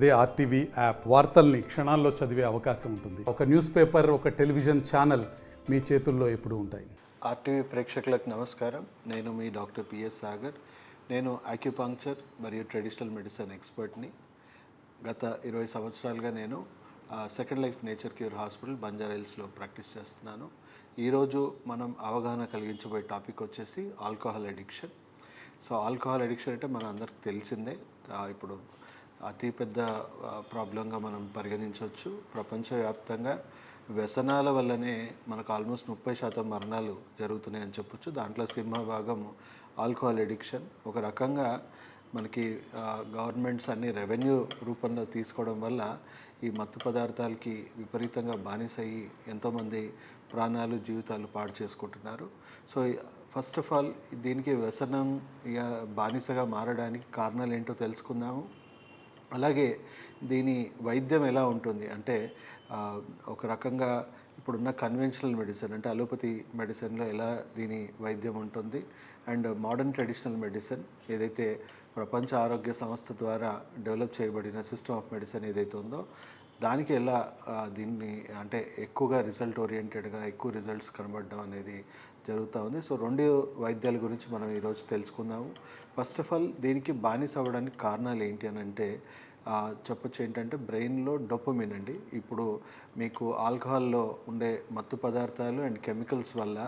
అదే RTV app వార్తల్ని క్షణాల్లో చదివే అవకాశం ఉంటుంది. ఒక న్యూస్ పేపర్ ఒక టెలివిజన్ ఛానల్ మీ చేతుల్లో ఎప్పుడు ఉంటాయి. ఆర్టీవీ ప్రేక్షకులకు నమస్కారం. నేను మీ డాక్టర్ పిఎస్ సాగర్. నేను ఆక్యుపాంక్చర్ మరియు ట్రెడిషనల్ మెడిసిన్ ఎక్స్పర్ట్ని గత ఇరవై సంవత్సరాలుగా నేను second life nature cure hospital బంజారాయిల్స్లో practice చేస్తున్నాను. ఈరోజు మనం అవగాహన కలిగించబోయే టాపిక్ వచ్చేసి alcohol addiction. So alcohol addiction అంటే మన అందరికి తెలిసిందే ఇప్పుడు అతి పెద్ద ప్రాబ్లంగా మనం పరిగణించవచ్చు. ప్రపంచవ్యాప్తంగా వ్యసనాల వల్లనే మనకు ఆల్మోస్ట్ ముప్పై శాతం మరణాలు జరుగుతున్నాయని చెప్పొచ్చు. దాంట్లో సింహభాగం ఆల్కహాల్ ఎడిక్షన్ ఒక రకంగా మనకి గవర్నమెంట్స్ అన్ని రెవెన్యూ రూపంలో తీసుకోవడం వల్ల ఈ మత్తు పదార్థాలకి విపరీతంగా బానిసయ్యి ఎంతోమంది ప్రాణాలు జీవితాలు పాడు చేసుకుంటున్నారు. సో ఫస్ట్ ఆఫ్ ఆల్ దీనికి వ్యసనం బానిసగా మారడానికి కారణాలు ఏంటో తెలుసుకుందాము. అలాగే దీని వైద్యం ఎలా ఉంటుంది? అంటే ఒక రకంగా ఇప్పుడున్న కన్వెన్షనల్ మెడిసిన్ అంటే అలోపతి మెడిసిన్లో ఎలా దీని వైద్యం ఉంటుంది? అండ్ మోడర్న్ ట్రెడిషనల్ మెడిసిన్ ఏదైతే ప్రపంచ ఆరోగ్య సంస్థ ద్వారా డెవలప్ చేయబడిన సిస్టమ్ ఆఫ్ మెడిసిన్ ఏదైతే ఉందో దానికి ఎలా దీన్ని అంటే ఎక్కువగా రిజల్ట్ ఓరియంటెడ్గా ఎక్కువ రిజల్ట్స్ కనబడడం అనేది జరుగుతూ ఉంది సో రెండు వైద్యాల గురించి మనం ఈరోజు తెలుసుకుందాము. ఫస్ట్ ఆఫ్ ఆల్ దీనికి బానిస అవ్వడానికి కారణాలు ఏంటి అని అంటే చెప్పొచ్చు ఏంటంటే బ్రెయిన్లో డొపమిన్ అండి. ఇప్పుడు మీకు ఆల్కహాల్లో ఉండే మత్తు పదార్థాలు అండ్ కెమికల్స్ వల్ల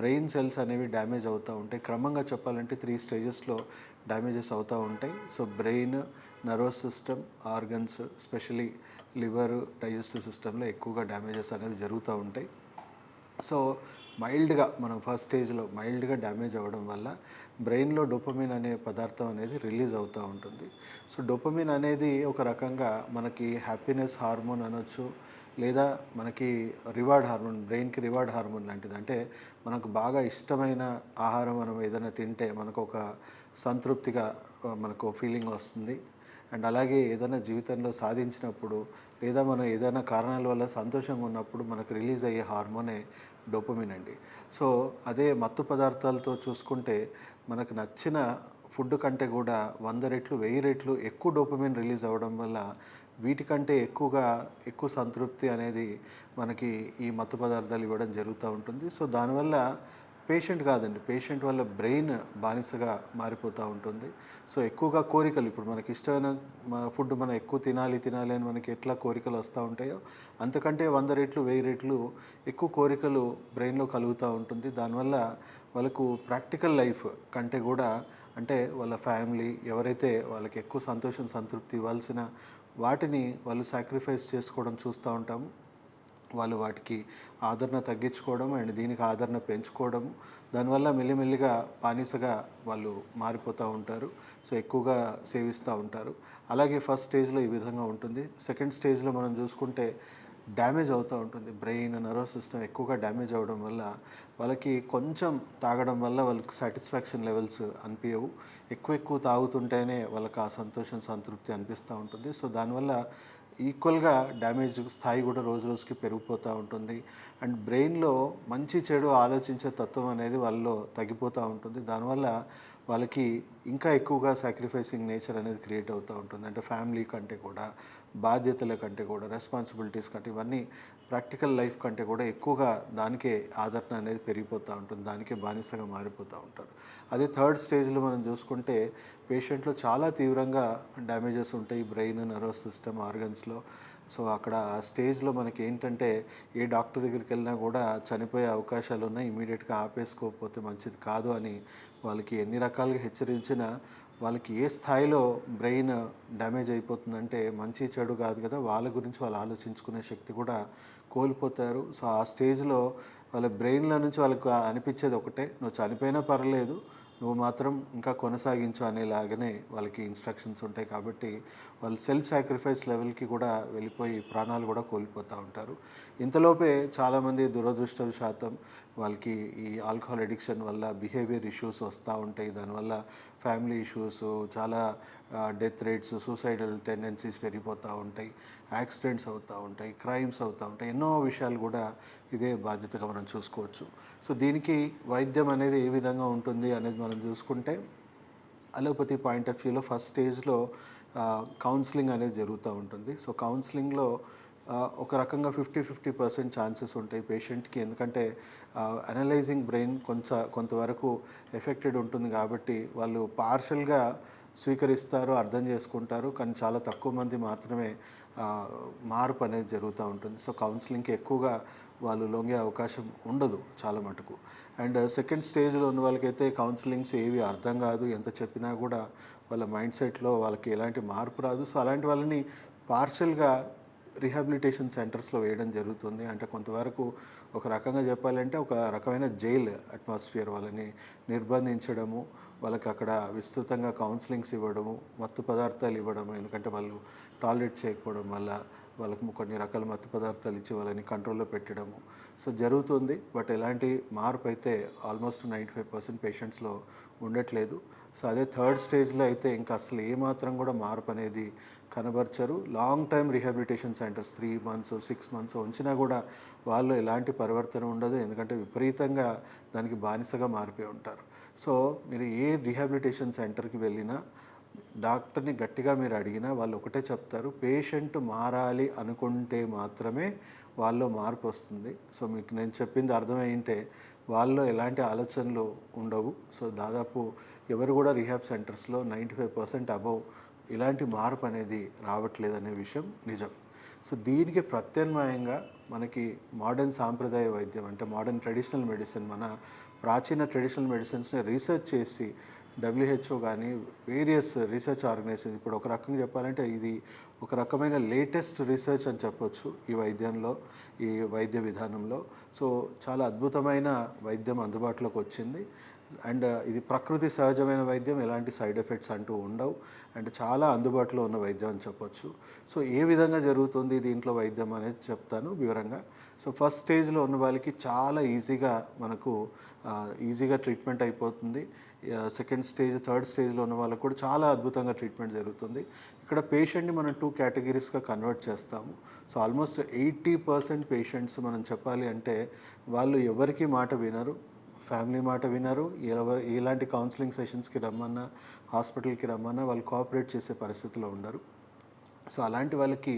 బ్రెయిన్ సెల్స్ అనేవి డ్యామేజ్ అవుతూ ఉంటాయి. క్రమంగా చెప్పాలంటే త్రీ స్టేజెస్లో డ్యామేజెస్ అవుతూ ఉంటాయి. So brain nervous system organs specially liver digestive సిస్టంలో ఎక్కువగా డ్యామేజెస్ అనేవి జరుగుతూ ఉంటాయి. సో మైల్డ్గా మనం ఫస్ట్ స్టేజ్లో మైల్డ్గా డ్యామేజ్ అవ్వడం వల్ల బ్రెయిన్లో డొపమిన్ అనే పదార్థం అనేది రిలీజ్ అవుతూ ఉంటుంది. సో డొపమిన్ అనేది ఒక రకంగా మనకి హ్యాపీనెస్ హార్మోన్ అనొచ్చు లేదా మనకి రివార్డ్ హార్మోన్ బ్రెయిన్కి రివార్డ్ హార్మోన్ లాంటిది. అంటే మనకు బాగా ఇష్టమైన ఆహారం మనం ఏదైనా తింటే మనకు ఒక సంతృప్తిగా మనకు ఫీలింగ్ వస్తుంది. అండ్ అలాగే ఏదైనా జీవితంలో సాధించినప్పుడు లేదా మనం ఏదైనా కారణాల వల్ల సంతోషంగా ఉన్నప్పుడు మనకు రిలీజ్ అయ్యే హార్మోనే డోపమిన్ అండి. సో అదే మత్తు పదార్థాలతో చూసుకుంటే మనకు నచ్చిన ఫుడ్ కంటే కూడా వంద రెట్లు వెయ్యి రెట్లు ఎక్కువ డోపమిన్ రిలీజ్ అవ్వడం వల్ల వీటికంటే ఎక్కువగా ఎక్కువ సంతృప్తి అనేది మనకి ఈ మత్తు పదార్థాలు ఇవ్వడం జరుగుతూ ఉంటుంది. సో దానివల్ల పేషెంట్ కాదండి. పేషెంట్ వల్ల బ్రెయిన్ బానిసగా మారిపోతూ ఉంటుంది. సో ఎక్కువగా కోరికలు ఇప్పుడు మనకి ఇష్టమైన ఫుడ్ మనం ఎక్కువ తినాలి తినాలి అని మనకి ఎట్లా కోరికలు వస్తూ ఉంటాయో అంతకంటే వంద రెట్లు వెయ్యి రెట్లు ఎక్కువ కోరికలు బ్రెయిన్లో కలుగుతూ ఉంటుంది. దానివల్ల వాళ్ళకు ప్రాక్టికల్ లైఫ్ కంటే కూడా అంటే వాళ్ళ ఫ్యామిలీ ఎవరైతే వాళ్ళకి ఎక్కువ సంతోషం సంతృప్తి ఇవ్వాల్సిన వాటిని వాళ్ళు సాక్రిఫైస్ చేసుకోవడం చూస్తూ ఉంటాము. వాళ్ళు వాటికి ఆదరణ తగ్గించుకోవడం అండ్ దీనికి ఆదరణ పెంచుకోవడం దానివల్ల మెల్లిమెల్లిగా బానిసగా వాళ్ళు మారిపోతూ ఉంటారు. సో ఎక్కువగా సేవిస్తూ ఉంటారు. అలాగే ఫస్ట్ స్టేజ్లో ఈ విధంగా ఉంటుంది. సెకండ్ స్టేజ్లో మనం చూసుకుంటే డ్యామేజ్ అవుతూ ఉంటుంది. బ్రెయిన్ నర్వస్ సిస్టమ్ ఎక్కువగా డ్యామేజ్ అవ్వడం వల్ల వాళ్ళకి కొంచెం తాగడం వల్ల వాళ్ళకి సాటిస్ఫాక్షన్ లెవెల్స్ అనిపించవు ఎక్కువ ఎక్కువ తాగుతుంటేనే వాళ్ళకి ఆ సంతోషం సంతృప్తి అనిపిస్తూ ఉంటుంది. సో దానివల్ల ఈక్వల్గా డ్యామేజ్ స్థాయి కూడా రోజు రోజుకి పెరిగిపోతూ ఉంటుంది. అండ్ బ్రెయిన్లో మంచి చెడు ఆలోచించే తత్వం అనేది వాళ్ళలో తగ్గిపోతూ ఉంటుంది. దానివల్ల వాళ్ళకి ఇంకా ఎక్కువగా సాక్రిఫైసింగ్ నేచర్ అనేది క్రియేట్ అవుతూ ఉంటుంది. అంటే ఫ్యామిలీ కంటే కూడా బాధ్యతల కంటే కూడా రెస్పాన్సిబిలిటీస్ కంటే ఇవన్నీ ప్రాక్టికల్ లైఫ్ కంటే కూడా ఎక్కువగా దానికే ఆదరణ అనేది పెరిగిపోతూ ఉంటుంది దానికే బానిసగా మారిపోతూ ఉంటారు. అదే థర్డ్ స్టేజ్లో మనం చూసుకుంటే పేషెంట్లో చాలా తీవ్రంగా డ్యామేజెస్ ఉంటాయి బ్రెయిన్ నర్వస్ సిస్టమ్ ఆర్గన్స్లో. సో అక్కడ ఆ స్టేజ్లో మనకి ఏంటంటే ఏ డాక్టర్ దగ్గరికి వెళ్ళినా కూడా చనిపోయే అవకాశాలు ఉన్నాయి ఇమీడియట్గా ఆపేసుకోకపోతే మంచిది కాదు అని వాళ్ళకి ఎన్ని రకాలుగా హెచ్చరించినా వాళ్ళకి ఏ స్థాయిలో బ్రెయిన్ డ్యామేజ్ అయిపోతుందంటే మంచి చెడు కాదు కదా వాళ్ళ గురించి వాళ్ళు ఆలోచించుకునే శక్తి కూడా కోల్పోతారు. సో ఆ స్టేజ్లో వాళ్ళ బ్రెయిన్లో నుంచి వాళ్ళకు అనిపించేది ఒకటే నువ్వు చనిపోయినా పర్లేదు నువ్వు మాత్రం ఇంకా కొనసాగించు అనేలాగానే వాళ్ళకి ఇన్స్ట్రక్షన్స్ ఉంటాయి కాబట్టి వాళ్ళు సెల్ఫ్ సాక్రిఫైస్ లెవెల్కి కూడా వెళ్ళిపోయి ప్రాణాలు కూడా కోల్పోతూ ఉంటారు. ఇంతలోపే చాలామంది దురదృష్టవశాతం వాళ్ళకి ఈ ఆల్కహాల్ అడిక్షన్ వల్ల బిహేవియర్ ఇష్యూస్ వస్తూ ఉంటాయి. దానివల్ల ఫ్యామిలీ ఇష్యూస్ చాలా డెత్ రేట్స్ సూసైడల్ టెండెన్సీస్ పెరిగిపోతూ ఉంటాయి యాక్సిడెంట్స్ అవుతూ ఉంటాయి క్రైమ్స్ అవుతూ ఉంటాయి ఎన్నో విషయాలు కూడా ఇదే బాధ్యతగా మనం చూసుకోవచ్చు. సో దీనికి వైద్యం అనేది ఏ విధంగా ఉంటుంది అనేది మనం చూసుకుంటే అలోపతి పాయింట్ ఆఫ్ వ్యూలో ఫస్ట్ స్టేజ్లో కౌన్సిలింగ్ అనేది జరుగుతూ ఉంటుంది. సో కౌన్సిలింగ్లో ఒక రకంగా ఫిఫ్టీ ఫిఫ్టీ పర్సెంట్ ఛాన్సెస్ ఉంటాయి పేషెంట్కి ఎందుకంటే అనలైజింగ్ బ్రెయిన్ కొంత కొంతవరకు ఎఫెక్టెడ్ ఉంటుంది కాబట్టి వాళ్ళు పార్షల్గా స్వీకరిస్తారు అర్థం చేసుకుంటారు కానీ చాలా తక్కువ మంది మాత్రమే మార్పు అనేది జరుగుతూ ఉంటుంది. సో కౌన్సిలింగ్కి ఎక్కువగా వాళ్ళు లొంగే అవకాశం ఉండదు చాలా మటుకు. అండ్ సెకండ్ స్టేజ్లో ఉన్న వాళ్ళకైతే కౌన్సిలింగ్స్ ఏవి అర్థం కాదు ఎంత చెప్పినా కూడా వాళ్ళ మైండ్ సెట్లో వాళ్ళకి ఎలాంటి మార్పు రాదు. సో అలాంటి వాళ్ళని పార్షల్గా రిహాబిలిటేషన్ సెంటర్స్లో వేయడం జరుగుతుంది. అంటే కొంతవరకు ఒక రకంగా చెప్పాలంటే ఒక రకమైన జైల్ అట్మాస్ఫియర్ వాళ్ళని నిర్బంధించడము వాళ్ళకి అక్కడ విస్తృతంగా కౌన్సిలింగ్స్ ఇవ్వడము మత్తు పదార్థాలు ఇవ్వడము ఎందుకంటే వాళ్ళు టాయిలెట్ చేయకపోవడం వల్ల వాళ్ళకు కొన్ని రకాల మత్తు పదార్థాలు ఇచ్చి వాళ్ళని కంట్రోల్లో పెట్టడము. సో జరుగుతుంది బట్ ఎలాంటి మార్పు అయితే ఆల్మోస్ట్ నైంటీ ఫైవ్ పర్సెంట్ పేషెంట్స్లో ఉండట్లేదు. సో అదే థర్డ్ స్టేజ్లో అయితే ఇంకా అసలు ఏమాత్రం కూడా మార్పు అనేది కనబరచరు. Long time rehabilitation centres three months six months ఉంచినా కూడా వాళ్ళు ఎలాంటి పరివర్తన ఉండదు. ఎందుకంటే విపరీతంగా దానికి బానిసగా మారిపోయి ఉంటారు. సో మీరు ఏ రీహాబిలిటేషన్ సెంటర్కి వెళ్ళినా డాక్టర్ని గట్టిగా మీరు అడిగినా వాళ్ళు ఒకటే చెప్తారు పేషెంట్ మారాలి అనుకుంటే మాత్రమే వాళ్ళలో మార్పు వస్తుంది. సో మీకు నేను చెప్పింది అర్థమైంటే వాళ్ళలో ఎలాంటి ఆలోచనలు ఉండవు. సో దాదాపు ఎవరు కూడా రీహాబ్ సెంటర్స్లో నైంటీ ఫైవ్ పర్సెంట్ అబవ్ ఇలాంటి మార్పు అనేది రావట్లేదు అనే విషయం నిజం. సో దీనికి ప్రత్యామ్నాయంగా మనకి మోడర్న్ సాంప్రదాయ వైద్యం అంటే మోడర్న్ ట్రెడిషనల్ మెడిసిన్ మన ప్రాచీన ట్రెడిషనల్ మెడిసిన్స్ని రీసెర్చ్ చేసి డబ్ల్యూహెచ్ఓ కానీ వేరియస్ రీసెర్చ్ ఆర్గనైజేషన్ ఇప్పుడు ఒక రకంగా చెప్పాలంటే ఇది ఒక రకమైన లేటెస్ట్ రీసెర్చ్ అని చెప్పొచ్చు ఈ వైద్యంలో ఈ వైద్య విధానంలో. సో చాలా అద్భుతమైన వైద్యం అందుబాటులోకి వచ్చింది. అండ్ uh, ఇది ప్రకృతి సహజమైన వైద్యం ఎలాంటి సైడ్ ఎఫెక్ట్స్ అంటూ ఉండవు. అండ్ చాలా అందుబాటులో ఉన్న వైద్యం అని చెప్పొచ్చు. సో ఏ విధంగా జరుగుతుంది దీంట్లో వైద్యం అనేది చెప్తాను వివరంగా. సో ఫస్ట్ స్టేజ్లో ఉన్న వాళ్ళకి చాలా ఈజీగా మనకు uh, ఈజీగా ట్రీట్మెంట్ అయిపోతుంది. సెకండ్ స్టేజ్ థర్డ్ స్టేజ్లో ఉన్న వాళ్ళకు కూడా చాలా అద్భుతంగా ట్రీట్మెంట్ జరుగుతుంది. ఇక్కడ పేషెంట్ని మనం టూ కేటగిరీస్గా కన్వర్ట్ చేస్తాము. So almost eighty percent patients మనం చెప్పాలి అంటే వాళ్ళు ఎవరికి మాట వినరు. ఫ్యామిలీ మాట వినరు. ఎవరు ఎలాంటి కౌన్సిలింగ్ సెషన్స్కి రమ్మన్నా హాస్పిటల్కి రమ్మన్నా వాళ్ళు కోఆపరేట్ చేసే పరిస్థితిలో ఉండరు. సో అలాంటి వాళ్ళకి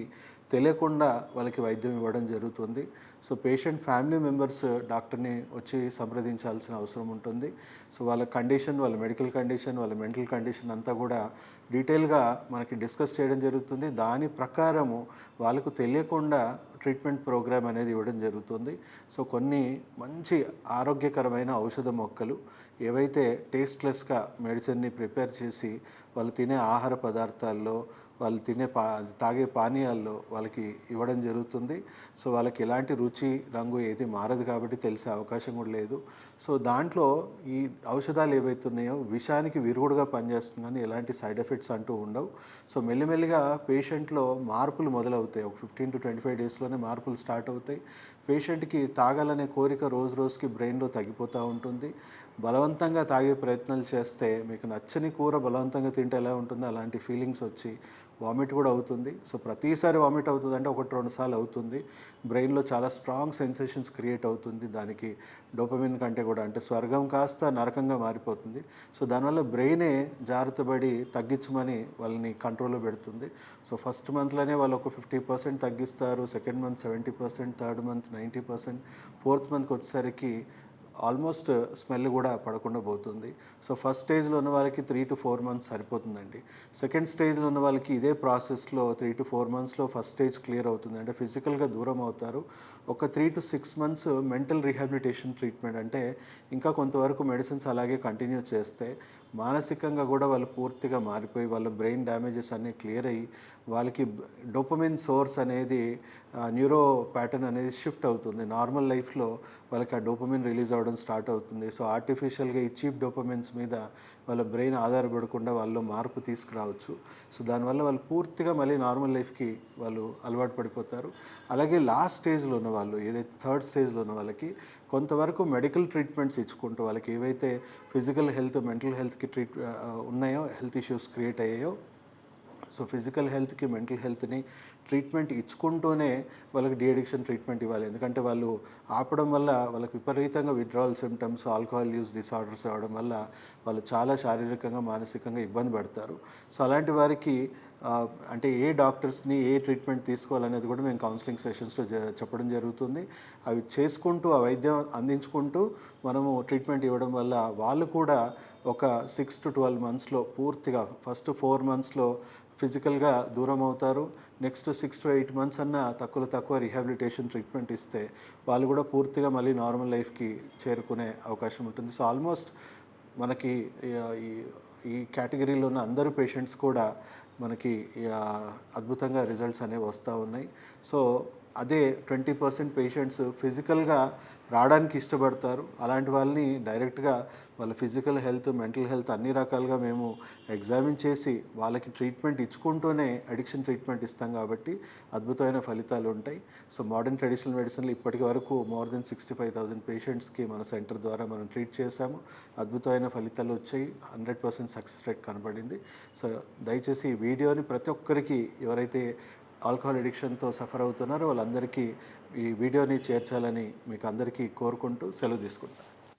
తెలియకుండా వాళ్ళకి వైద్యం ఇవ్వడం జరుగుతుంది. సో పేషెంట్ ఫ్యామిలీ మెంబర్స్ డాక్టర్ని వచ్చి సంప్రదించాల్సిన అవసరం ఉంటుంది. సో వాళ్ళ కండిషన్ వాళ్ళ మెడికల్ కండిషన్ వాళ్ళ మెంటల్ కండిషన్ అంతా కూడా డీటెయిల్గా మనకి డిస్కస్ చేయడం జరుగుతుంది. దాని ప్రకారము వాళ్ళకు తెలియకుండా ట్రీట్మెంట్ ప్రోగ్రామ్ అనేది ఇవ్వడం జరుగుతుంది. సో కొన్ని మంచి ఆరోగ్యకరమైన ఔషధ మొక్కలు ఏవైతే టేస్ట్లెస్గా మెడిసిన్ని ప్రిపేర్ చేసి వాళ్ళు తినే ఆహార పదార్థాల్లో వాళ్ళు తినే పా తాగే పానీయాల్లో వాళ్ళకి ఇవ్వడం జరుగుతుంది. సో వాళ్ళకి ఎలాంటి రుచి రంగు ఏది మారదు కాబట్టి తెలిసే అవకాశం కూడా లేదు. సో దాంట్లో ఈ ఔషధాలు ఏవైతున్నాయో విషానికి విరుగుడుగా పనిచేస్తుందని ఎలాంటి సైడ్ ఎఫెక్ట్స్ అంటూ ఉండవు. సో మెల్లిమెల్లిగా పేషెంట్లో మార్పులు మొదలవుతాయి. ఒక ఫిఫ్టీన్ టు ట్వంటీ ఫైవ్ డేస్లోనే మార్పులు స్టార్ట్ అవుతాయి. పేషెంట్కి తాగాలనే కోరిక రోజు రోజుకి బ్రెయిన్లో తగ్గిపోతూ ఉంటుంది. బలవంతంగా తాగే ప్రయత్నాలు చేస్తే మీకు నచ్చని కూర బలవంతంగా తింటే ఎలా ఉంటుందో అలాంటి ఫీలింగ్స్ వచ్చి వామిట్ కూడా అవుతుంది. సో ప్రతిసారి వామిట్ అవుతుంది అంటే ఒకటి రెండు సార్లు అవుతుంది. బ్రెయిన్లో చాలా స్ట్రాంగ్ సెన్సేషన్స్ క్రియేట్ అవుతుంది. దానికి డోపమిన్ కంటే కూడా అంటే స్వర్గం కాస్త నరకంగా మారిపోతుంది. సో దానివల్ల బ్రెయినే జాగ్రత్తపడి తగ్గించమని వాళ్ళని కంట్రోల్లో పెడుతుంది. సో ఫస్ట్ మంత్లోనే వాళ్ళు ఒక ఫిఫ్టీ పర్సెంట్ తగ్గిస్తారు. Second month seventy percent third month ninety percent fourth మంత్కి వచ్చేసరికి ఆల్మోస్ట్ స్మెల్ కూడా పడకుండా పోతుంది. సో ఫస్ట్ స్టేజ్లో ఉన్న వాళ్ళకి త్రీ టు ఫోర్ మంత్స్ సరిపోతుందండి. సెకండ్ స్టేజ్లో ఉన్న వాళ్ళకి ఇదే ప్రాసెస్లో త్రీ టు ఫోర్ మంత్స్లో ఫస్ట్ స్టేజ్ క్లియర్ అవుతుంది అంటే ఫిజికల్గా దూరం అవుతారు. ఒక three to six months mental rehabilitation treatment అంటే ఇంకా కొంతవరకు మెడిసిన్స్ అలాగే కంటిన్యూ చేస్తే మానసికంగా కూడా వాళ్ళు పూర్తిగా మారిపోయి వాళ్ళ బ్రెయిన్ డ్యామేజెస్ అన్నీ క్లియర్ అయ్యి వాళ్ళకి డొపమిన్ సోర్స్ అనేది న్యూరో ప్యాటర్న్ అనేది షిఫ్ట్ అవుతుంది. నార్మల్ లైఫ్లో వాళ్ళకి ఆ డోపమిన్ రిలీజ్ అవ్వడం స్టార్ట్ అవుతుంది. సో ఆర్టిఫిషియల్గా ఈ చీప్ డోపమిన్స్ మీద వాళ్ళ బ్రెయిన్ ఆధారపడకుండా వాళ్ళు మార్పు తీసుకురావచ్చు. సో దానివల్ల వాళ్ళు పూర్తిగా మళ్ళీ నార్మల్ లైఫ్కి వాళ్ళు అలవాటు పడిపోతారు. అలాగే లాస్ట్ స్టేజ్లో ఉన్న వాళ్ళు ఏదైతే థర్డ్ స్టేజ్లో ఉన్న వాళ్ళకి కొంతవరకు మెడికల్ ట్రీట్మెంట్స్ ఇచ్చుకుంటూ వాళ్ళకి ఏవైతే ఫిజికల్ హెల్త్ మెంటల్ హెల్త్కి ట్రీట్ ఉన్నాయో హెల్త్ ఇష్యూస్ క్రియేట్ అయ్యాయో సో ఫిజికల్ హెల్త్కి మెంటల్ హెల్త్ని ట్రీట్మెంట్ ఇచ్చుకుంటూనే వాళ్ళకి డిఅడిక్షన్ ట్రీట్మెంట్ ఇవ్వాలి. ఎందుకంటే వాళ్ళు ఆపడం వల్ల వాళ్ళకి విపరీతంగా withdrawal symptoms alcohol use disorders అవ్వడం వల్ల వాళ్ళు చాలా శారీరకంగా మానసికంగా ఇబ్బంది పడతారు. సో అలాంటి వారికి అంటే ఏ డాక్టర్స్ని ఏ ట్రీట్మెంట్ తీసుకోవాలనేది కూడా మేము కౌన్సిలింగ్ సెషన్స్లో చెప్పడం జరుగుతుంది. అవి చేసుకుంటూ ఆ వైద్యం అందించుకుంటూ మనము ట్రీట్మెంట్ ఇవ్వడం వల్ల వాళ్ళు కూడా ఒక సిక్స్ టు ట్వెల్వ్ మంత్స్లో పూర్తిగా ఫస్ట్ ఫోర్ మంత్స్లో ఫిజికల్గా దూరం అవుతారు next six to eight months అన్న తక్కువ తక్కువ రిహాబిలిటేషన్ ట్రీట్మెంట్ ఇస్తే వాళ్ళు కూడా పూర్తిగా మళ్ళీ నార్మల్ లైఫ్కి చేరుకునే అవకాశం ఉంటుంది. సో ఆల్మోస్ట్ మనకి ఈ- ఈ- కేటగిరీలో ఉన్న అందరు పేషెంట్స్ కూడా మనకి అద్భుతంగా రిజల్ట్స్ అనేవి వస్తూ ఉన్నాయి. సో అదే ట్వంటీ పర్సెంట్ పేషెంట్స్ ఫిజికల్గా రావడానికి ఇష్టపడతారు. అలాంటి వాళ్ళని డైరెక్ట్గా వాళ్ళ ఫిజికల్ హెల్త్ మెంటల్ హెల్త్ అన్ని రకాలుగా మేము ఎగ్జామిన్ చేసి వాళ్ళకి ట్రీట్మెంట్ ఇచ్చుకుంటూనే అడిక్షన్ ట్రీట్మెంట్ ఇస్తాం కాబట్టి అద్భుతమైన ఫలితాలు ఉంటాయి. సో మోడర్న్ ట్రెడిషనల్ మెడిసిన్లు ఇప్పటి వరకు more than sixty five thousand పేషెంట్స్కి మన సెంటర్ ద్వారా మనం ట్రీట్ చేశాము. అద్భుతమైన ఫలితాలు వచ్చాయి. హండ్రెడ్ పర్సెంట్ సక్సెస్ రేట్ కనబడింది. సో దయచేసి ఈ వీడియోని ప్రతి ఒక్కరికి ఎవరైతే ఆల్కహాల్ అడిక్షన్తో సఫర్ అవుతున్నారో వాళ్ళందరికీ ఈ వీడియోని చేర్చాలని మీకు అందరికీ కోరుకుంటూ సెలవు తీసుకుంటాను.